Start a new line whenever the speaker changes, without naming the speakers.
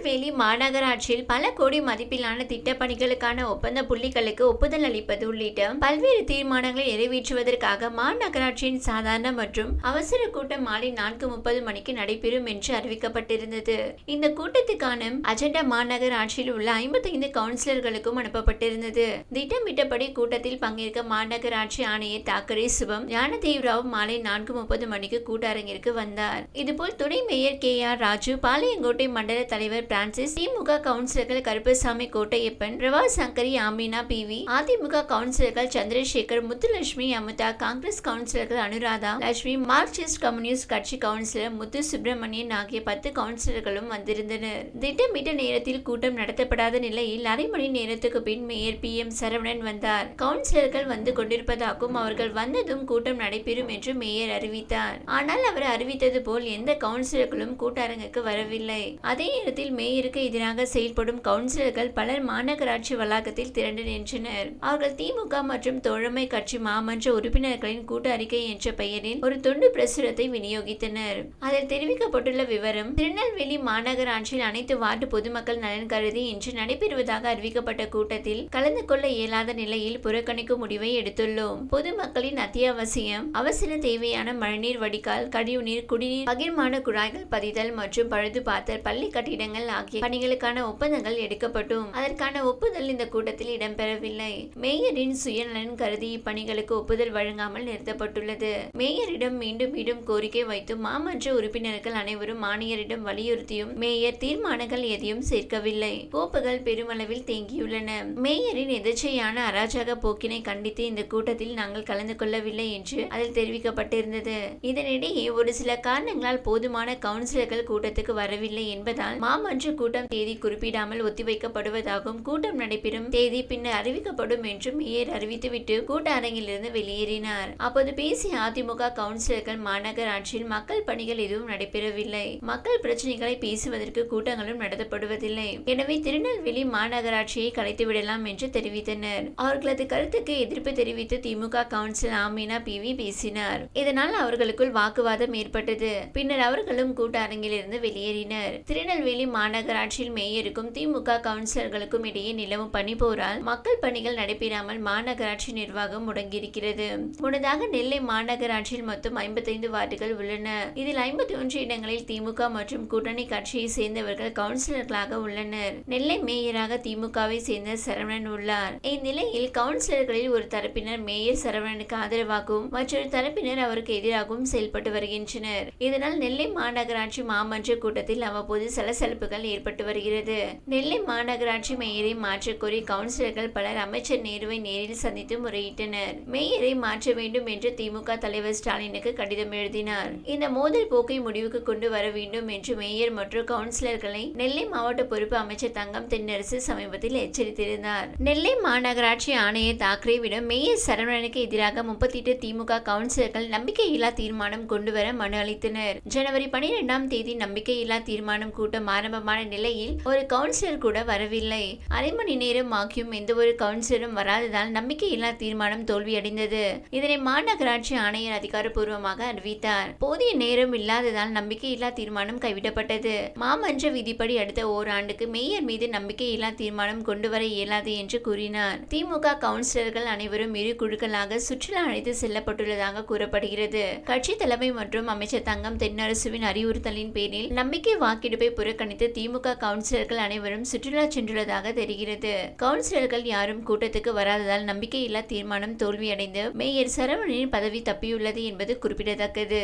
திருநெல்வேலி மாநகராட்சியில் பல கோடி மதிப்பிலான திட்டப்பணிகளுக்கான ஒப்பந்த புள்ளிகளுக்கு ஒப்புதல் அளிப்பது உள்ளிட்ட பல்வேறு தீர்மானங்களை நிறைவேற்றுவதற்காக மாநகராட்சியின் சாதாரண மற்றும் அவசர கூட்டம் மாலை நான்கு முப்பது மணிக்கு நடைபெறும் என்று அறிவிக்கப்பட்டிருந்தது. இந்த கூட்டத்துக்கான அஜெண்டா மாநகராட்சியில் உள்ள ஐம்பத்தைந்து கவுன்சிலர்களுக்கும் அனுப்பப்பட்டிருந்தது. திட்டமிட்டபடி கூட்டத்தில் பங்கேற்க மாநகராட்சி ஆணையர் தாக்கரே சிவம் ஞானதேவராவ் மாலை நான்கு முப்பது மணிக்கு கூட்டரங்கிற்கு வந்தார். இதுபோல் துணை mayor K R Raju Palayamkottai மண்டல தலைவர் பிரான்சிஸ். திமுக கவுன்சிலர்கள் கருப்பசாமி கோட்டையப்பன் பிரபா சங்கரி ஆமினா பிவி அதிமுக கவுன்சிலர்கள் சந்திரசேகர் முத்துலட்சுமி அமுதா காங்கிரஸ் கவுன்சிலர்கள் அனுராதா லட்சுமி மார்க்சிஸ்ட் கம்யூனிஸ்ட் கட்சி கவுன்சிலர் முத்து சுப்பிரமணியன் ஆகிய பத்து கவுன்சிலர்களும் வந்திருந்தனர். திட்டமிட்ட நேரத்தில் கூட்டம் நடத்தப்படாத நிலையில் அரை மணி நேரத்துக்கு பின் மேயர் பி எம் சரவணன் வந்தார். கவுன்சிலர்கள் வந்து கொண்டிருப்பதாகவும் அவர்கள் வந்ததும் கூட்டம் நடைபெறும் என்று மேயர் அறிவித்தார். ஆனால் அவர் அறிவித்தது போல் எந்த கவுன்சிலர்களும் கூட்டரங்குக்கு வரவில்லை. அதே நேரத்தில் மேயருக்கு எதிராக செயல்படும் கவுன்சிலர்கள் பலர் மாநகராட்சி வளாகத்தில் திரண்டு நின்றனர். அவர்கள் திமுக மற்றும் தோழமை கட்சி மாமன்ற உறுப்பினர்களின் கூட்ட அறிக்கை என்ற பெயரில் ஒரு துண்டு பிரசுரத்தை விநியோகித்தனர். அதில் தெரிவிக்கப்பட்டுள்ள விவரம் திருநெல்வேலி மாநகராட்சியில் அனைத்து வார்டு பொதுமக்கள் நலன் கருதி இன்று நடைபெறுவதாக அறிவிக்கப்பட்ட கூட்டத்தில் கலந்து கொள்ள இயலாத நிலையில் புறக்கணிக்கும் முடிவை எடுத்துள்ளோம். பொதுமக்களின் அத்தியாவசியம் அவசர தேவையான மழைநீர் வடிகால் கழிவுநீர் குடிநீர் பகிர்மான குழாய்கள் பதிதல் மற்றும் பழுது பார்த்தல் பள்ளி கட்டிடங்கள் ஆகிய பணிகளுக்கான ஒப்பந்தங்கள் எடுக்கப்பட்டும். அதற்கான ஒப்புதல் இந்த கூட்டத்தில் இடம்பெறவில்லை. மேயரின் சுயநலன் கருதி இப்பணிகளுக்கு ஒப்புதல் வழங்காமல் நிறுத்தப்பட்டுள்ளது. மேயரிடம் மீண்டும் மீண்டும் கோரிக்கை வைத்தும் மாமன்ற உறுப்பினர்கள் அனைவரும் ஆணையரிடம் வலியுறுத்தியும் மேயர் தீர்மானங்கள் எதையும் சேர்க்கவில்லை. கோப்புகள் பெருமளவில் தேங்கியுள்ளன. மேயரின் எதிர்ச்சையான அராஜக போக்கினை கண்டித்து இந்த கூட்டத்தில் நாங்கள் கலந்து கொள்ளவில்லை என்று அதில் தெரிவிக்கப்பட்டிருந்தது. இதனிடையே ஒரு சில காரணங்களால் போதுமான கவுன்சிலர்கள் கூட்டத்துக்கு வரவில்லை என்பதால் மாமன்ற கூட்டம் தேதி குறிப்பிடாமல் ஒத்திவைக்கப்படுவதாகவும் கூட்டம் நடைபெறும் தேதி பின்னர் அறிவிக்கப்படும் என்றும் மேயர் அறிவித்துவிட்டு கூட்ட அரங்கிலிருந்து வெளியேறினார். அப்போது பேசிய அதிமுக கவுன்சிலர்கள் மாநகராட்சியில் மக்கள் பணிகள் எதுவும் நடைபெறவில்லை. மக்கள் பிரச்சனைகளை பேசுவதற்கு கூட்டங்களும் நடத்தப்படுவதில்லை. எனவே திருநெல்வேலி மாநகராட்சியை கலைத்து விடலாம் என்று தெரிவித்தனர். அவர்களது கருத்துக்கு எதிர்ப்பு தெரிவித்து திமுக கவுன்சில் ஆமீனா பிவி பேசினார். இதனால் அவர்களுக்குள் வாக்குவாதம் ஏற்பட்டது. பின்னர் அவர்களும் கூட்ட அரங்கிலிருந்து வெளியேறினர். திருநெல்வேலி மாநகர மாநகராட்சியில் மேயருக்கும் திமுக கவுன்சிலர்களுக்கும் இடையே நிலவும் பணிபோரால் மக்கள் பணிகள் நடைபெறாமல் மாநகராட்சி நிர்வாகம் முடங்கியிருக்கிறது. முன்னதாக நெல்லை மாநகராட்சியில் மொத்தம் ஐம்பத்தைந்து வார்டுகள் உள்ளன. இதில் ஐம்பத்தி ஒன்று இடங்களில் திமுக மற்றும் கூட்டணி கட்சியை சேர்ந்தவர்கள் கவுன்சிலர்களாக உள்ளனர். நெல்லை மேயராக திமுகவை சேர்ந்த சரவணன் உள்ளார். இந்நிலையில் கவுன்சிலர்களில் ஒரு தரப்பினர் மேயர் சரவணனுக்கு ஆதரவாகவும் மற்றொரு தரப்பினர் அவருக்கு எதிராகவும் செயல்பட்டு வருகின்றனர். இதனால் நெல்லை மாநகராட்சி மாமன்ற கூட்டத்தில் அவ்வப்போது சலசலப்புகள் ஏற்பட்டு வருகிறது. நெல்லை மாநகராட்சி மேயரை மாற்றக்கோரி கவுன்சிலர்கள் பலர் அமைச்சர் நேருவை நேரில் சந்தித்து முறையிட்டனர். மேயரை மாற்ற வேண்டும் என்று திமுக தலைவர் ஸ்டாலினுக்கு கடிதம் எழுதினார். இந்த மோதல் போக்கை முடிவுக்கு கொண்டு வர வேண்டும் என்று மேயர் மற்றும் கவுன்சிலர்களை நெல்லை மாவட்ட பொறுப்பு அமைச்சர் தங்கம் தென்னரசு சமீபத்தில் எச்சரித்திருந்தார். நெல்லை மாநகராட்சி ஆணையர் தாக்கரேவிடம் மேயர் சரவணனுக்கு எதிராக முப்பத்தி எட்டு திமுக கவுன்சிலர்கள் நம்பிக்கையில்லா தீர்மானம் கொண்டு வர மனு அளித்தனர். ஜனவரி பனிரெண்டாம் தேதி நம்பிக்கையில்லா தீர்மானம் கூட்டம் மோசமான நிலையில் ஒரு கவுன்சிலர் கூட வரவில்லை. அரை மணி நேரம் ஆகியும் எந்த ஒரு கவுன்சிலரும் வராததால் நம்பிக்கையில்லா தீர்மானம் தோல்வியடைந்தது. இதனை மாநகராட்சி ஆணையர் அதிகாரப்பூர்வமாக அறிவித்தார். போதிய நேரம் இல்லாததால் நம்பிக்கையில்லா தீர்மானம் கைவிடப்பட்டது. மாமன்ற விதிப்படி அடுத்த ஓராண்டுக்கு மேயர் மீது நம்பிக்கையில்லா தீர்மானம் கொண்டு வர இயலாது என்று கூறினார். திமுக கவுன்சிலர்கள் அனைவரும் இரு குழுக்களாக சுற்றுலா அழைத்து செல்லப்பட்டுள்ளதாக கூறப்படுகிறது. கட்சி தலைமை மற்றும் அமைச்சர் தங்கம் தென்னரசுவின் அறிவுறுத்தலின் பேரில் நம்பிக்கை வாக்கெடுப்பை புறக்கணித்து திமுக கவுன்சிலர்கள் அனைவரும் சுற்றுலா சென்றுள்ளதாக தெரிகிறது. கவுன்சிலர்கள் யாரும் கூட்டத்துக்கு வராததால் நம்பிக்கையில்லா தீர்மானம் தோல்வியடைந்து மேயர் சரவணனின் பதவி தப்பியுள்ளது என்பது குறிப்பிடத்தக்கது.